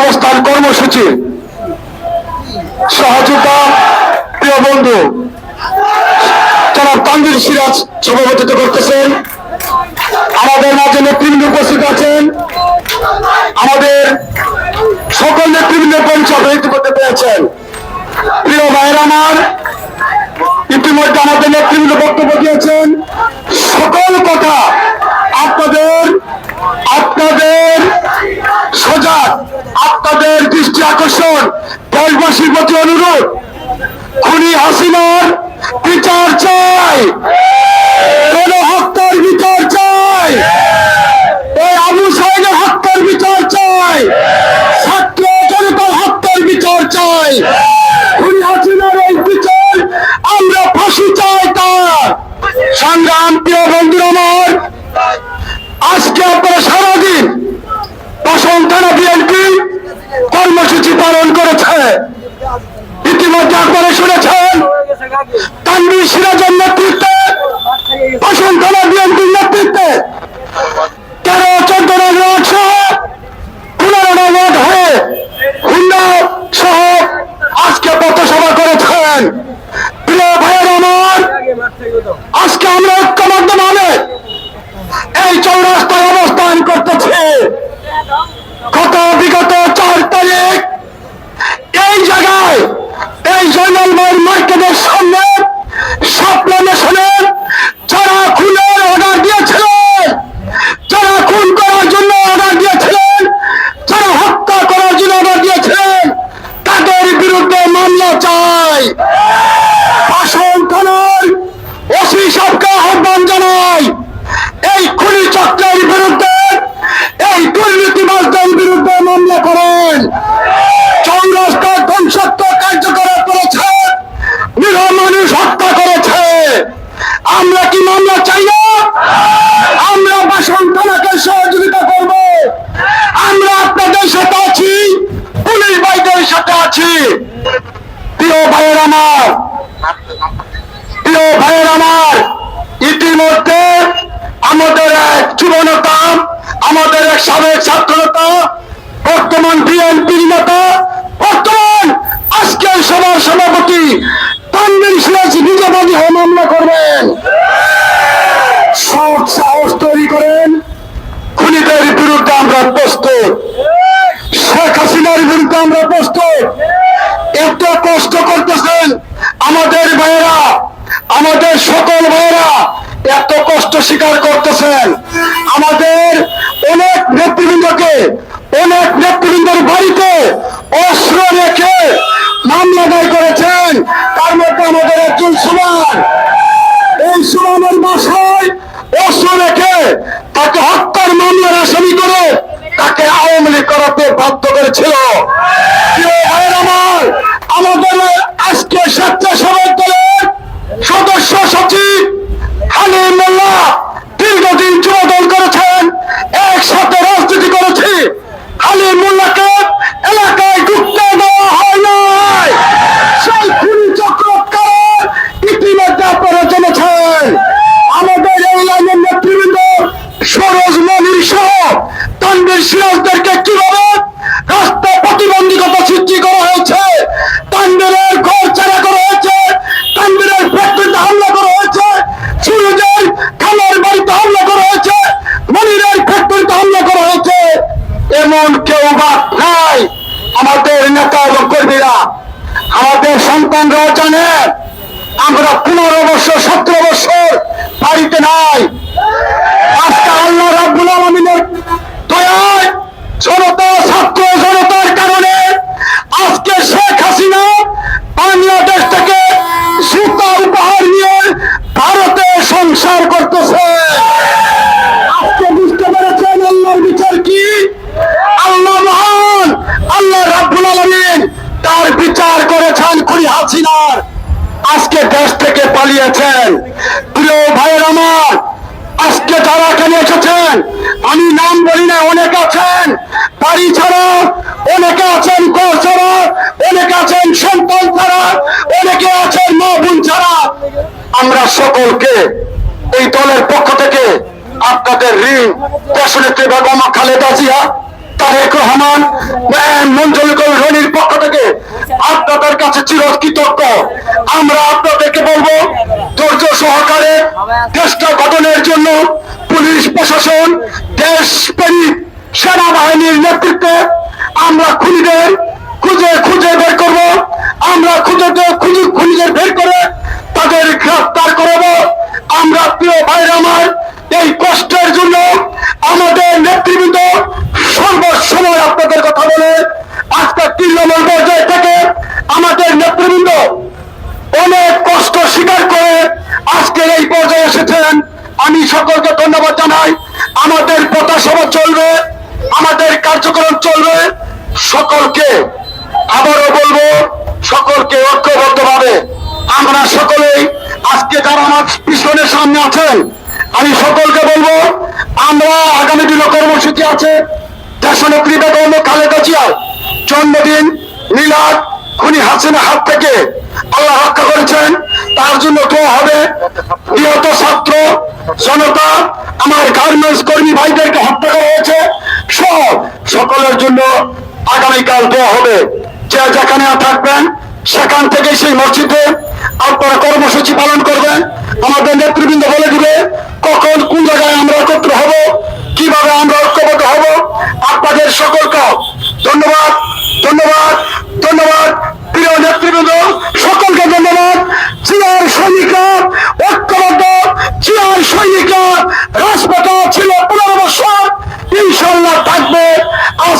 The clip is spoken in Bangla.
অবস্থান কর্মসূচি। সহযোগিতা, প্রিয় বন্ধু যারা তানজির সিরাজ সভাপতিত্ব করতেছেন। আমাদের মাঝে নেতৃবৃন্দ উপস্থিত আছেন। আমাদের সকল নেতৃবৃন্দ পরিচয় করতে পেরেছেন। প্রিয় ভাইয়ের আমার, ইতিমধ্যে আমাদের নেতৃবৃন্দ বক্তব্য দিয়েছেন। সকল কথা আপনাদের আকর্ষণ দেশবাসীর প্রতি অনুরোধ খুনি হাসিনার বিচার চাই। কোন হত্যার বিচার চাই। 태그다. দুর্নীতিবাজদের বিরুদ্ধে মামলা করেন। চৌরাস্তা ধ্বংসাত্মক কার্যকলাপ করেছে। নিরহ মানুষ হত্যা করেছে। আমরা কি মামলা চাই না? আমরা বাসন থানাকে সহযোগিতা করব। আমরা আপনাদের সাথে আছি পুলিশ ভাইদের সাথে আছি প্রিয় ভাইয়ের আমার প্রিয় ভাইয়ের আমার ইতিমধ্যে আমাদের এক যুবনতা আমাদের এক সাবেক ছাত্রনেতা বর্তমান বিএনপির নেতা বর্তমান আজকের সভার সভাপতি তানবির সিরাজ হয়ে মামলা করবেন। সাহস তৈরি করেন। খুনিদের বিরুদ্ধে আমরা প্রস্তুত। শেখ হাসিনার বিরুদ্ধে আমরা প্রস্তুত। এত কষ্ট করতেছেন আমাদের ভাইয়েরা, আমাদের সকল ভাইয়েরা, এত কষ্ট স্বীকার করতেছেন। আমাদের অনেক নেতৃবৃন্দকে অনেক নেতৃবৃন্দের বাড়িতে অস্ত্র রেখে মামলা দায় করেছেন তার মধ্যে আমাদের একজন সুমান এই সুমানের অস্ত্র রেখে তাকে হত্যার মামলার আসামি করে তাকে আওয়ামী লীগ করাতে বাধ্য করেছিল। আমাদের আজকে স্বেচ্ছাসেবক দলের সদস্য সচিব হালিম মোল্লা দীর্ঘদিন যুবদল করেছেন, একসাথে রাজনীতি করেছি। হালিম মোল্লাকে এলাকায় ঢুকতে দেওয়া হয় নাই সেই খুনি চক্রকার ইতিমধ্যে আপনারা জেনেছেন আমাদের এই লাইনের নেতৃবৃন্দ সরোজ মনির সহ তানবীর সিরাজদেরকে কীভাবে রাস্তা প্রতিবন্ধকতা সৃষ্টি করা হয়েছে তানবীরের ঘর ছাড়া করা হয়েছে তানবীরের ফ্যাক্টরিতে হামলা করা হয়েছে সুরজের খালার বাড়িতে হামলা করা হয়েছে মনিরের ফ্যাক্টরিতে হামলা করা হয়েছে এমন কেউ বাদ নাই আমাদের নেতা এবং কর্মীরা আমাদের সন্তানরা জানে আমরা পনেরো বছর, সতেরো বছর বাড়িতে নাই। আজকে আল্লাহ রাবুল আলমিনের দয়ায় জনতা, ছাত্র জনতার কারণে আজকে শেখ হাসিনা বাংলাদেশ থেকে সুতা উপহার নিয়ে ভারতে সংসার করতেছে আজকে বুঝতে পেরেছেন আল্লাহর বিচার কি আল্লাহ মহান আল্লাহ রাব্বুল আলামিন তার বিচার করেছেন খুনি হাসিনার আজকে দেশ থেকে পালিয়েছেন। প্রিয় ভাইয়ের আমার, আজকে যারা এখানে এসেছেন, আমি নাম বলি না, অনেক আছেন, বাড়ি ছাড়া, অনেকে আছেন ঘর ছাড়া, অনেকে আছেন সন্তান ছাড়া, অনেকে আছেন মা বোন ছাড়া। আমরা সকলকে এই দলের পক্ষ থেকে আপনাদের ঋণ, দেশনেত্রী বেগম খালেদা জিয়া তারেক রহমান মঞ্জুর রনির পক্ষ থেকে আপনাদের কাছে চিরকৃতজ্ঞ। আমরা আপনাদেরকে বলব, ধৈর্য সহকারে দেশটা গঠনের জন্য পুলিশ প্রশাসন, দেশপ্রেমিক সেনাবাহিনীর নেতৃত্বে আমরা খুনিদের খুঁজে খুঁজে বের করব। আমরা খুঁজে খুঁজে খুঁজে বের করে তাদের গ্রেফতার করব আমরা প্রিয় ভাইরা আমার এই কষ্টের জন্য আমাদের নেতৃবৃন্দ সর্বসময় আপনাদের কথা বলে আজকে তৃণমূল পর্যায়ে থেকে আমাদের নেতৃবৃন্দ অনেক কষ্ট স্বীকার করে আজকের এই পর্যায়ে এসেছেন আমি সকলকে ধন্যবাদ জানাই। আমাদের পথসভা চলবে, আমাদের কার্যক্রম চলবে। সকলকে আবারও বলব, সকলকে ঐক্যবদ্ধভাবে আমরা সকলেই আজকে যারা আমার পিছনের সামনে আছেন, আমি সকলকে বলব, আমরা আগামী দিনে কর্মসূচি আছে। দেশনেত্রী বেগম খালেদা জিয়ার জন্মদিন, মিলাদ খুনি হাসিনা হাত থেকে আল্লাহ রক্ষা করেছেন, তার জন্য দোয়া হবে। নিহত ছাত্র, জনতা, আমার গার্মেন্টস কর্মী ভাইদেরকে হত্যা করা হয়েছে। সব সকলের জন্য আগামীকাল দোয়া হবে। যে যেখানে থাকবেন, সেখান থেকে সেই মসজিদে আপনারা কর্মসূচি পালন করবেন। আমাদের নেতৃবৃন্দ বলে দিবে, কখন কোন জায়গায় আমরা একত্র হব, কীভাবে আমরা ঐক্যবদ্ধ হব। আপনাদের সকলকে ধন্যবাদ। চিয়ার সৈনিকরা রাজপথে ছিল পনেরো বছর ইনশাল্লাহ থাকবে। আছে